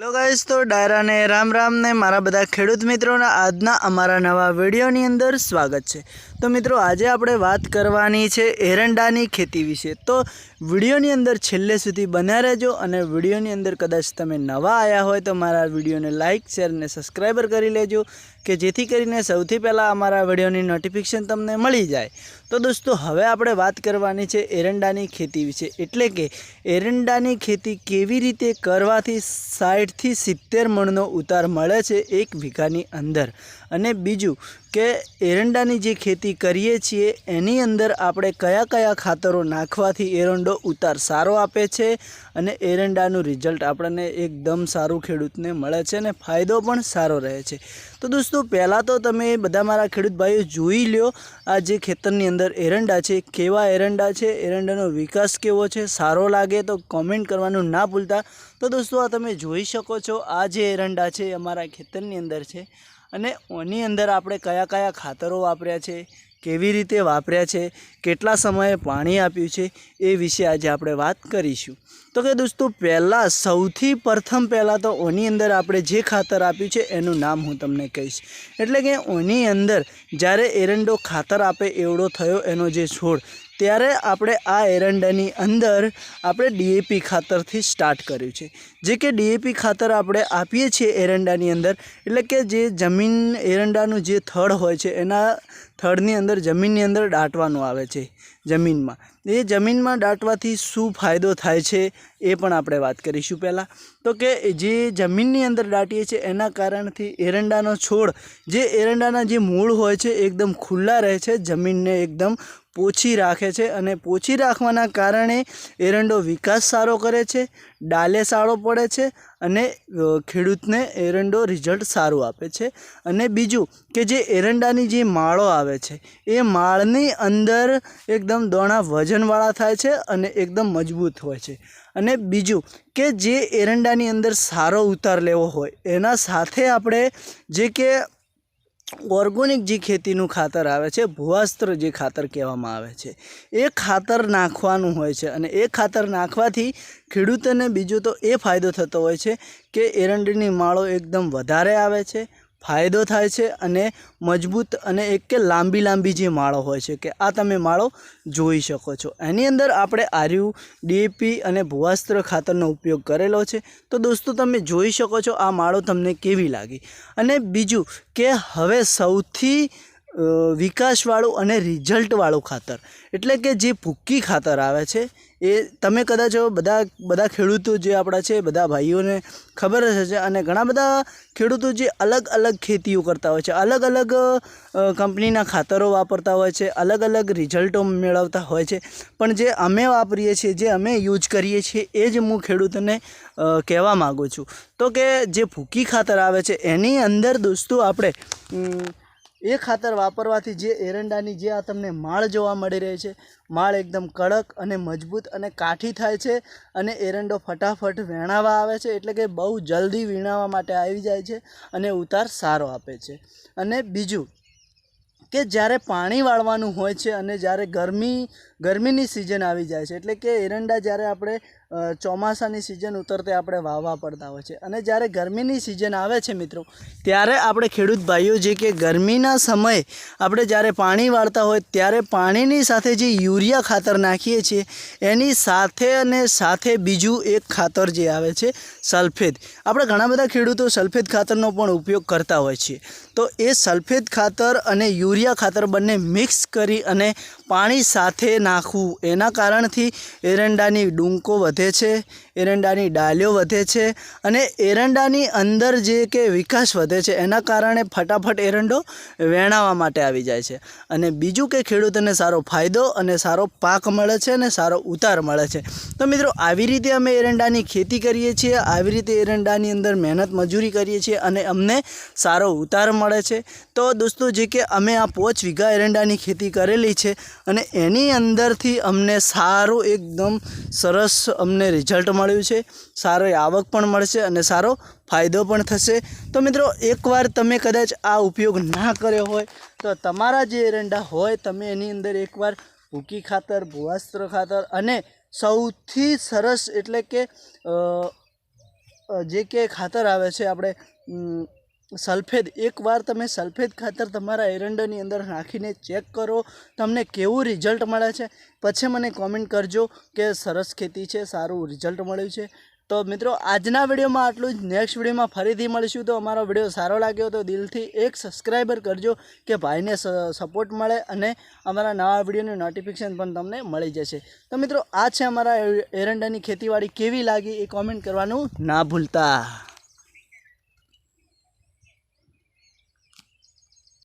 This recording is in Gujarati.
હેલો ગાઈસ તો ડાયરાને રામ રામ ને મારા બધા ખેડૂત મિત્રોના આજના અમારા નવા વિડીયોની અંદર સ્વાગત છે. તો મિત્રો, આજે આપણે વાત કરવાની છે એરંડાની ખેતી વિશે. તો વિડીયોની અંદર છેલ્લે સુધી બન્યા રહેજો અને વિડીયોની અંદર કદાચ તમે નવા આવ્યા હોય તો મારા વિડીયોને લાઇક શેર અને સબસ્ક્રાઈબર કરી લેજો. કે જેથી કરીને સૌથી પહેલાં અમારા વિડીયોની નોટિફિકેશન તમને મળી જાય. તો દોસ્તો, હવે આપણે વાત કરવાની છે એરંડાની ખેતી વિશે. એટલે કે એરંડાની ખેતી કેવી રીતે કરવાથી સાઠથી સિત્તેર મણનો ઉતાર મળે છે એક વીઘાની અંદર. અને બીજું કે એરંડાની જે ખેતી કરીએ છીએ, એની અંદર આપણે કયા કયા ખાતરો નાખવાથી એરંડો ઉતાર સારો આપે છે અને એરંડાનું રિઝલ્ટ આપણને એકદમ સારું ખેડૂતને મળે છે અને ફાયદો પણ સારો રહે છે. તો દોસ્તો, પહેલાં તો તમે બધા મારા ખેડૂત ભાઈઓ જોઈ લ્યો, આ જે ખેતરની અંદર એરંડા છે, કેવા એરંડા છે, એરંડાનો વિકાસ કેવો છે, સારો લાગે તો કોમેન્ટ કરવાનું ના ભૂલતા. તો દોસ્તો આ તમે જોઈ શકો છો, આ જે એરંડા છે અમારા ખેતરની અંદર છે અને ઓની અંદર આપણે કયા કયા ખાતરો વાપર્યા છે, કેવી રીતે વાપર્યા છે, કેટલા સમયે પાણી આપ્યું છે એ વિશે આજે આપણે વાત કરીશું. તો કે દોસ્તો પહેલાં સૌથી પ્રથમ પહેલાં તો ઓની અંદર આપણે જે ખાતર આપ્યું છે એનું નામ હું તમને કહીશ. એટલે કે ઓની અંદર જ્યારે એરંડો ખાતર આપે, એવડો થયો એનો જે છોડ ત્યારે આપણે આ એરંડાની અંદર આપણે ડીએપી ખાતરથી સ્ટાર્ટ કર્યું છે. જે કે ડીએપી ખાતર આપણે આપીએ છીએ એરંડાની અંદર, એટલે કે જે જમીન, એરંડાનું જે થડ હોય છે, એના થડની અંદર જમીનની અંદર દાટવાનું આવે છે જમીનમાં. એ જમીનમાં દાટવાથી શું ફાયદો થાય છે એ પણ આપણે વાત કરીશું પહેલાં. તો કે જે જમીનની અંદર દાટીએ છીએ, એના કારણથી એરંડાનો છોડ, જે એરંડાના જે મૂળ હોય છે, એકદમ ખુલ્લા રહે છે, જમીનને એકદમ પોછી રાખે છે અને પોછી રાખવાના કારણે એરંડો વિકાસ સારો કરે છે, ડાલે સારો પડે છે અને ખેડૂતને એરંડો રિઝલ્ટ સારું આપે છે. અને બીજું કે જે એરંડાની જે માળો આવે છે, એ માળની અંદર એકદમ દોણા વજનવાળા થાય છે અને એકદમ મજબૂત હોય છે. અને બીજું કે જે એરંડાની અંદર સારો ઉતાર લેવો હોય, એના સાથે આપણે જે કે ઓર્ગોનિક જે ખેતીનું ખાતર આવે છે, ભૂવાસ્ત્ર જે ખાતર કહેવામાં આવે છે, એ ખાતર નાખવાનું હોય છે અને એ ખાતર નાખવાથી ખેડૂતોને બીજો તો એ ફાયદો થતો હોય છે કે એરંડીની માળો એકદમ વધારે આવે છે ફાયદો થાય છે અને મજબૂત અને એક કે લાંબી લાંબી જે માળો હોય છે કે આ તમે માળો જોઈ શકો છો. એની અંદર આપણે આર્યુ, ડીએપી અને ભૂવાસ્ત્ર ખાતરનો ઉપયોગ કરેલો છે. તો દોસ્તો તમે જોઈ શકો છો આ માળો તમને કેવી લાગી. અને બીજું કે હવે સૌથી વિકાસવાળું અને રિઝલ્ટવાળું ખાતર. એટલે કે જે ભૂક્કી ખાતર આવે છે, એ તમે કદાચ બધા બધા ખેડૂતો જે આપણા છે, બધા ભાઈઓને ખબર જ હશે અને ઘણા બધા ખેડૂતો જે અલગ અલગ ખેતીઓ કરતા હોય છે, અલગ અલગ કંપનીના ખાતરો વાપરતા હોય છે, અલગ અલગ રિઝલ્ટો મેળવતા હોય છે. પણ જે અમે વાપરીએ છીએ, જે અમે યુઝ કરીએ છીએ, એ જ હું ખેડૂતને કહેવા માગું છું. તો કે જે ભૂકી ખાતર આવે છે, એની અંદર દોસ્તો આપણે એ ખાતર વાપરવાથી જે એરંડાની જે આ તમને માળ જોવા મળી રહી છે, માળ એકદમ કડક અને મજબૂત અને કાઠી થાય છે અને એરંડો ફટાફટ વેણાવા આવે છે, એટલે કે બહુ જલ્દી વીણાવા માટે આવી જાય છે અને ઉતાર સારો આપે છે. અને બીજું કે જ્યારે પાણી વાળવાનું હોય છે અને જ્યારે ગરમી ગરમીની સિઝન આવી જાય છે. એટલે કે એરંડા જ્યારે આપણે ચોમાસાની સિઝન ઉતરતે આપણે વાવવા પડતા હોય છે. અને જ્યારે ગરમીની સિઝન આવે છે મિત્રો, ત્યારે આપણે ખેડૂત ભાઈઓ જે કે ગરમીના સમયે આપણે જ્યારે પાણી વાળતા હોય, ત્યારે પાણીની સાથે જે યુરિયા ખાતર નાખીએ છીએ, એની સાથે અને સાથે બીજું એક ખાતર જે આવે છે, સલ્ફેટ. આપણે ઘણા બધા ખેડૂતો સલ્ફેટ ખાતરનો પણ ઉપયોગ કરતા હોય છે. તો એ સલ્ફેટ ખાતર અને યુરિયા ખાતર બંને મિક્સ કરી અને પાણી સાથે નાખવું એના કારણથી એરંડાની ડૂંકો વધે છે. એરંડાની ડાલીઓ વધે છે અને એરંડાની અંદર જે કે વિકાસ વધે છે, એના કારણે ફટાફટ એરંડો વેણાવા માટે આવી જાય છે. અને બીજું કે ખેડૂતોને સારો ફાયદો અને સારો પાક મળે છે અને સારો ઉતાર મળે છે. તો મિત્રો, આવી રીતે અમે એરંડાની ખેતી કરીએ છીએ, આવી રીતે એરંડાની અંદર મહેનત મજૂરી કરીએ છીએ અને અમને સારો ઉતાર મળે છે. તો દોસ્તો, જે કે અમે આ પોચ વીઘા એરંડાની ખેતી કરેલી છે અને એની અંદરથી અમને સારું એકદમ સરસ અમને રિઝલ્ટ મળ્યું છે, સારી આવક પણ મળશે અને સારો ફાયદો પણ થશે. તો મિત્રો, એકવાર તમે કદાચ આ ઉપયોગ ના કર્યો હોય, તો તમારા જે એરંડા હોય, તમે એની અંદર એકવાર ભૂકી ખાતર, ભૂવાસ્ત્ર ખાતર અને સૌથી સરસ એટલે કે જે કે ખાતર આવે છે, આપણે ઉમ, સલ્ફેટ એકવાર તમે સલ્ફેદ ખાતર તમારા એરંડાની અંદર નાખીને ચેક કરો તમને કેવું રિઝલ્ટ મળે છે? પછી મને કોમેન્ટ કરજો કે સરસ ખેતી છે સારું રિઝલ્ટ મળ્યું છે. તો મિત્રો આજના વિડીયોમાં આટલું જ. નેક્સ્ટ વિડીયોમાં ફરીથી મળીશું. તો અમારો વીડિયો સારો લાગ્યો તો દિલથી એક સબસ્ક્રાઈબર કરજો કે ભાઈને સપોર્ટ મળે અને અમારા નવા વિડીયોની નોટિફિકેશન પણ તમને મળી જશે. તો મિત્રો આ છે અમારા એરંડાની ખેતીવાડી કેવી લાગી એ કોમેન્ટ કરવાનું ના ભૂલતા.